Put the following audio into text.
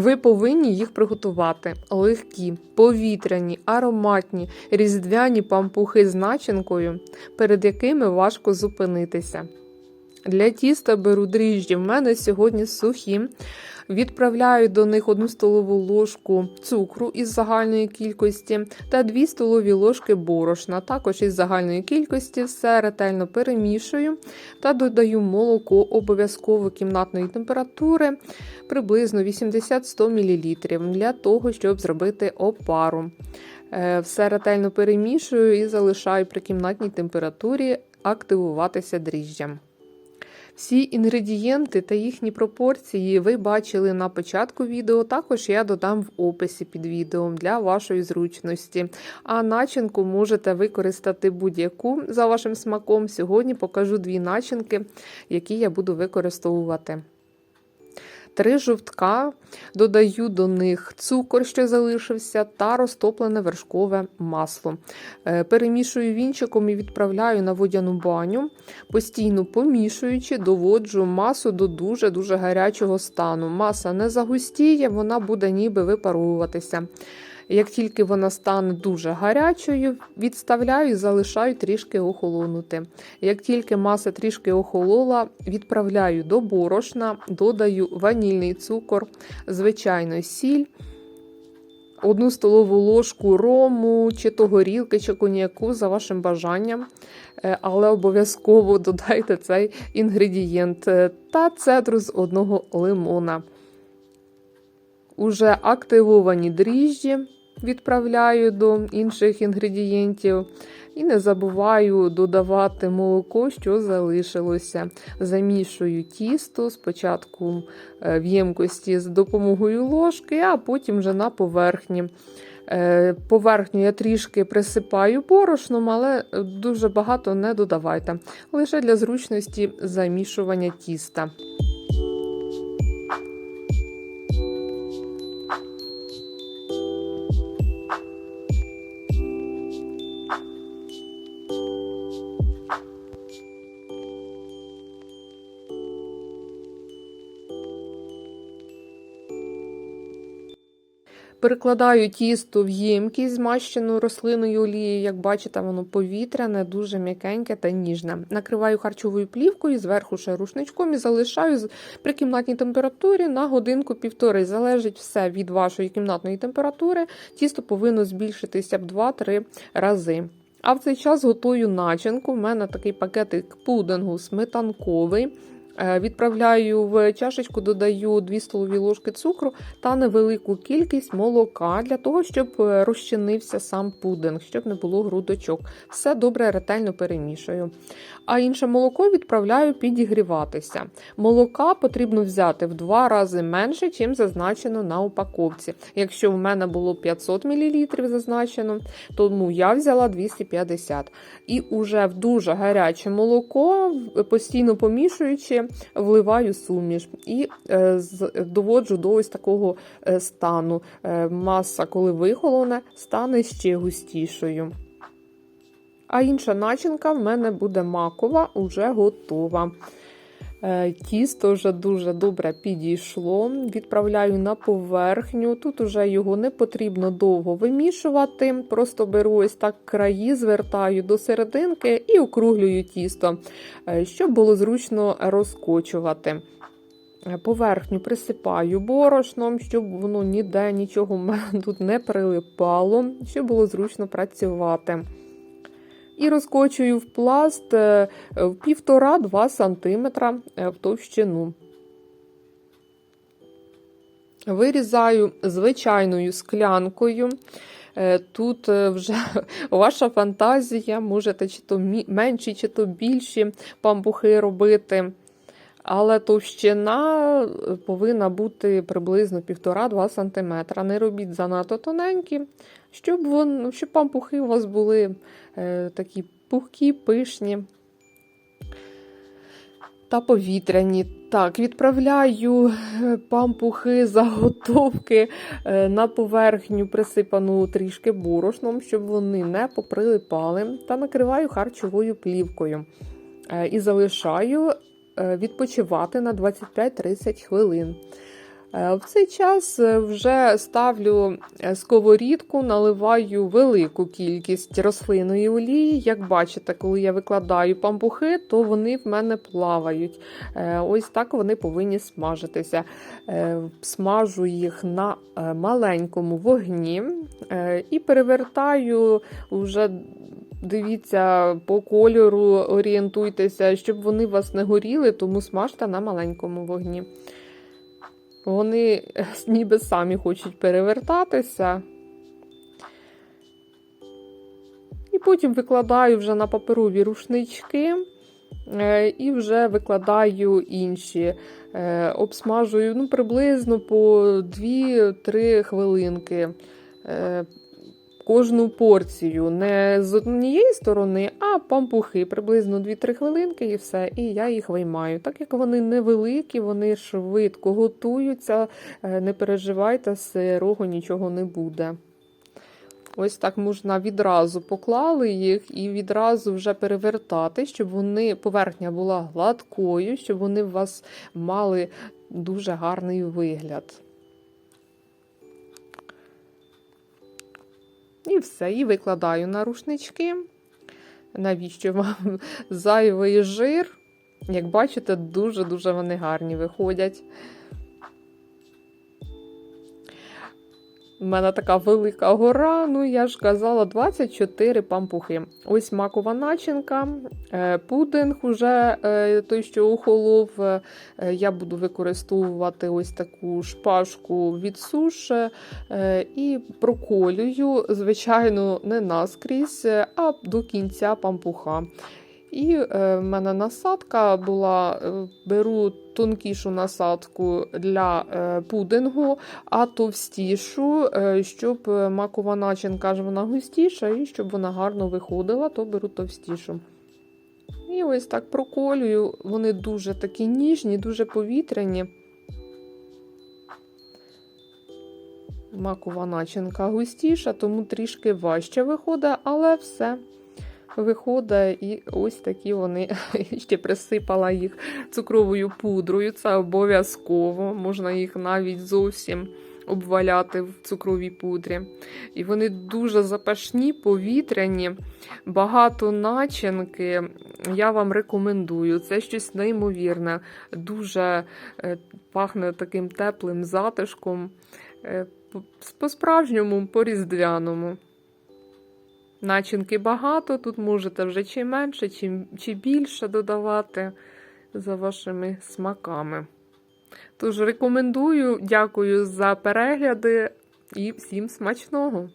Ви повинні їх приготувати. Легкі, повітряні, ароматні, різдвяні пампухи з начинкою, перед якими важко зупинитися. Для тіста беру дріжджі. В мене сьогодні сухі. Відправляю до них 1 столову ложку цукру із загальної кількості та 2 столові ложки борошна, також із загальної кількості. Все ретельно перемішую та додаю молоко обов'язково кімнатної температури приблизно 80-100 мл для того, щоб зробити опару. Е, Все ретельно перемішую і залишаю при кімнатній температурі активуватися дріжджям. Всі інгредієнти та їхні пропорції ви бачили на початку відео, також я додам в описі під відео для вашої зручності. А начинку можете використати будь-яку за вашим смаком. Сьогодні покажу дві начинки, які я буду використовувати. Три жовтка, додаю до них цукор, що залишився, та розтоплене вершкове масло. Е, Перемішую вінчиком і відправляю на водяну баню, постійно помішуючи, доводжу масу до дуже-дуже гарячого стану. Маса не загустіє, вона буде ніби випаровуватися. Як тільки вона стане дуже гарячою, відставляю і залишаю трішки охолонути. Як тільки маса трішки охолола, відправляю до борошна, додаю ванільний цукор, звичайно, сіль, одну столову ложку рому, чи то горілки, чи коньяку за вашим бажанням. Е, Але обов'язково додайте цей інгредієнт е, та цедру з одного лимона. Уже активовані дріжджі відправляю до інших інгредієнтів. І не забуваю додавати молоко, що залишилося. Замішую тісто спочатку е, в ємкості з допомогою ложки, а потім вже на поверхні. Е, Поверхню я трішки присипаю борошном, але дуже багато не додавайте. Лише для зручності замішування тіста. Перекладаю тісто в ємкість, змащену рослинною олією. Як бачите, воно повітряне, дуже м'якеньке та ніжне. Накриваю харчовою плівкою, зверху ще рушничком і залишаю при кімнатній температурі на годинку-півтори. Залежить все від вашої кімнатної температури. Тісто повинно збільшитися в 2-3 рази. А в цей час готую начинку. У мене такий пакетик пудингу сметанковий. Е, Відправляю в чашечку, додаю 2 столові ложки цукру та невелику кількість молока для того, щоб е, розчинився сам пудинг, щоб не було грудочок. Все добре, ретельно перемішую. А інше молоко відправляю підігріватися. Молока потрібно взяти в два рази менше, чим зазначено на упаковці. Якщо в мене було 500 мл зазначено, тому я взяла 250 І уже в дуже гаряче молоко, постійно помішуючи, вливаю суміш і е, доводжу до ось такого е, стану. Е, Маса, коли вихолоне, стане ще густішою. А інша начинка в мене буде макова, уже готова. Е, Тісто вже дуже добре підійшло. Відправляю на поверхню. Тут уже його не потрібно довго вимішувати. Просто беру ось так краї, звертаю до серединки і округлюю тісто, е, щоб було зручно розкочувати. Е, Поверхню присипаю борошном, щоб воно ніде нічого тут не прилипало, щоб було зручно працювати. І розкочую в пласт е, в 1,5-2 см в товщину. Вирізаю звичайною склянкою. Е, Тут е, вже ваша фантазія, можете чи то менші, чи то більші пампухи робити. Але товщина е, повинна бути приблизно 1,5-2 см. Не робіть занадто тоненькі, щоб, вон, щоб пампухи у вас були е, такі пухкі, пишні та повітряні. Так, відправляю е, пампухи, заготовки е, на поверхню, присипану трішки борошном, щоб вони не поприлипали, та накриваю харчовою плівкою. І залишаю відпочивати на 25-30 хвилин. Е, В цей час е, вже ставлю е, сковорідку, наливаю велику кількість рослинної олії. Як бачите, коли я викладаю пампухи, то вони в мене плавають. Е, Ось так вони повинні смажитися. Е, Смажу їх на е, маленькому вогні е, і перевертаю вже. Дивіться по кольору, орієнтуйтеся, щоб вони вас не горіли, тому смажте на маленькому вогні. Вони е, ніби самі хочуть перевертатися. І потім викладаю вже на паперові рушнички е, і вже викладаю інші. Е, Обсмажую ну, приблизно по 2-3 хвилинки. Кожну порцію не з однієї сторони, а пампухи приблизно 2-3 хвилинки і все. І я їх виймаю. Так як вони невеликі, вони швидко готуються, е, не переживайте, сирого нічого не буде. Ось так можна відразу поклали їх і відразу вже перевертати, щоб вони поверхня була гладкою, щоб вони у вас мали дуже гарний вигляд. І все, і викладаю на рушнички. Навіщо вам зайвий жир? Як бачите, дуже-дуже вони гарні виходять. У мене така велика гора, ну я ж казала, 24 пампухи. Ось макова начинка, е, пудинг уже е, той, що охолов. Е, Я буду використовувати ось таку шпажку від суші е, і проколюю, звичайно, не наскрізь, а до кінця пампуха. І е, в мене насадка була, е, беру тонкішу насадку для е, пудингу, а товстішу, щоб макова начинка ж вона густіша, і щоб вона гарно виходила, то беру товстішу. І ось так проколюю. Вони дуже такі ніжні, дуже повітряні. Макова начинка густіша, тому трішки важче виходить, але все виходить, і ось такі вони ще присипала їх цукровою пудрою. Це обов'язково. Можна їх навіть зовсім обваляти в цукровій пудрі. І вони дуже запашні, повітряні, багато начинки. Я вам рекомендую. Це щось неймовірне, дуже е, пахне таким теплим затишком. Е, По-справжньому, по-різдвяному. Начинки багато, тут можете вже чи менше, чи, чи більше додавати за вашими смаками. Тож рекомендую, дякую за перегляди і всім смачного!